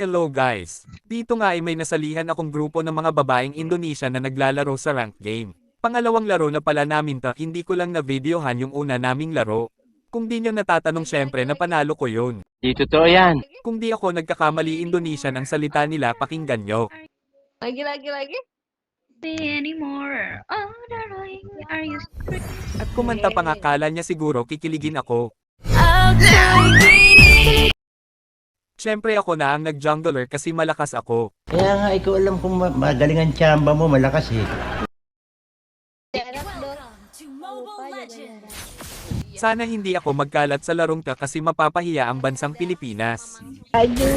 Hello guys! Dito nga ay may nasalihan akong grupo ng mga babaeng Indonesia na naglalaro sa ranked game. Pangalawang laro na pala namin ta, hindi ko lang na-videohan yung una naming laro. Kung di nyo natatanong syempre na panalo ko yun. Di totoo yan. Kung di ako nagkakamali Indonesian ang salita nila pakinggan nyo. Lagi, lagi, lagi. anymore. Oh, darling, are you free? At kumanta pa nga kala niya siguro kikiligin ako. I'll try Syempre ako na ang nag-jungler kasi malakas ako. Kaya nga, ikaw alam kung ma- magaling ang tsamba mo, malakas eh. Sana hindi ako magkalat sa larong ta kasi mapapahiya ang bansang Pilipinas. Aju.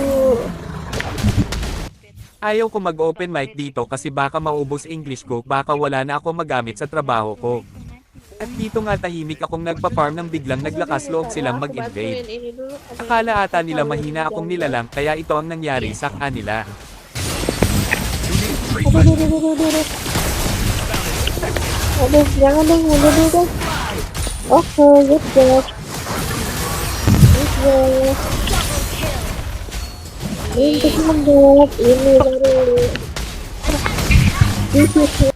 Ayaw ko mag-open mic dito kasi baka maubos English ko, baka wala na ako magamit sa trabaho ko. At dito nga tahimik akong nagpa-farm ng biglang naglakas loob silang mag-invade. Akala ata nila mahina akong nilalang kaya ito ang nangyari sa kanila. Oke, good job. Good job. Ini ini baru. Ini jangan.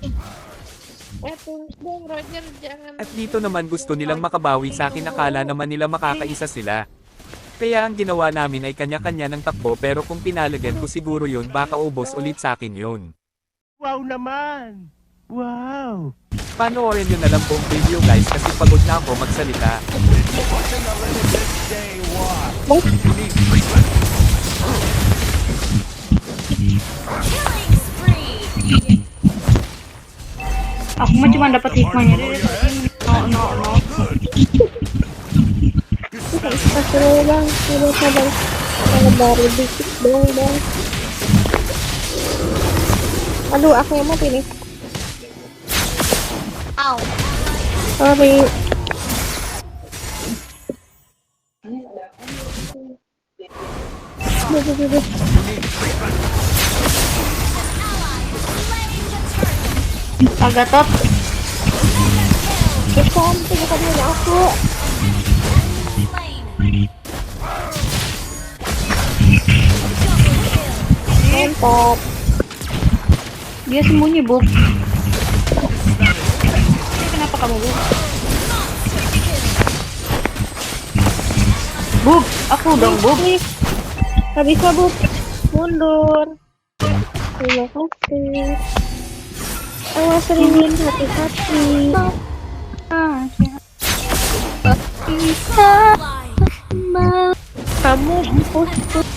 At dito naman gusto nilang makabawi sa akin akala naman nila makakaisa sila. Kaya ang ginawa namin ay kanya-kanya ng takbo pero kung pinalagyan ko siguro yun baka ubos ulit sa akin yun. Wow naman! Wow! Panoorin nyo na lang buong video guys kasi pagod na ako magsalita. Ako mah cuma dapat hikmahnya dari no no no. Astagfirullah bang, sabar sabar. Baru dikit dong bang. Aduh, aku yang mati nih. Ow. Sorry. Duh, duh, duh, duh. Pak top. Bukan, itu bukan ada aku. Tempop. Dia sembunyi, Bu. Kenapa kamu, Bu? Bu, aku dong, Bu. Gak bisa, Bu. Mundur. Terima kasih. Awas Rin, hati-hati. Kamu push push.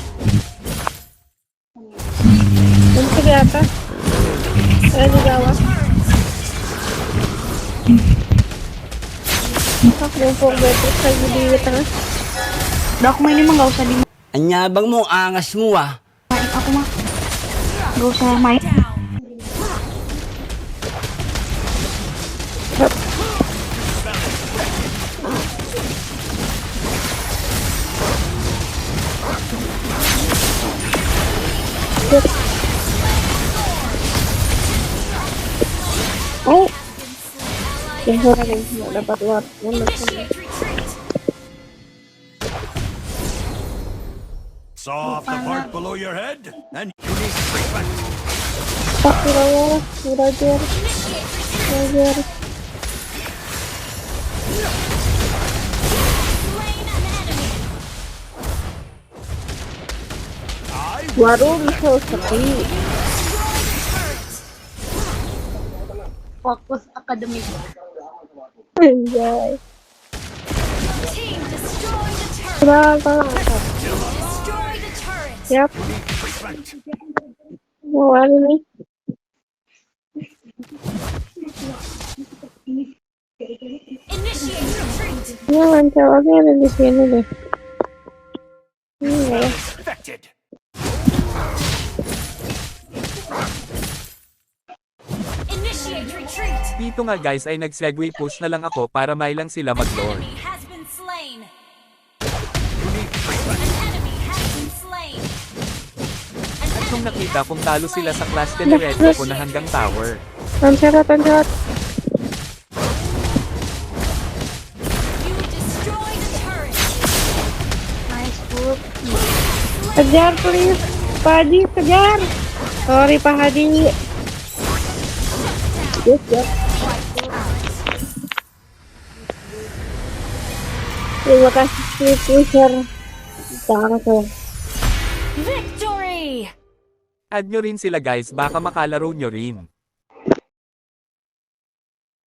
Nanti atas. Saya di bawah. Aku mumpung Beatrix lagi di tengah. Udah aku mainin mah nggak usah di Anyabang mo, angas mo ah. main aku mah. Nggak usah main. Oh. Yang nih, nggak dapat. Saw off the part below your head, and you need treatment. Roger. Roger. warung so sepi fokus akademik enjoy Bravo. Yep. Mau nih. Ini lancawanya ada di sini deh. Dito nga guys ay nag-segway push na lang ako para mailang sila mag-lord. Enemy has been slain. An enemy has been slain. An At nung nakita kong talo sila sa clash diretso ko na hanggang tower. Destroy the turret. Nice. Kejar, please. Padi, kejar. Sorry, Pak Hadi. Yes, yes. Terima kasih. Sangat saya. Victory! Add nyo rin sila guys baka makalaro nyo rin.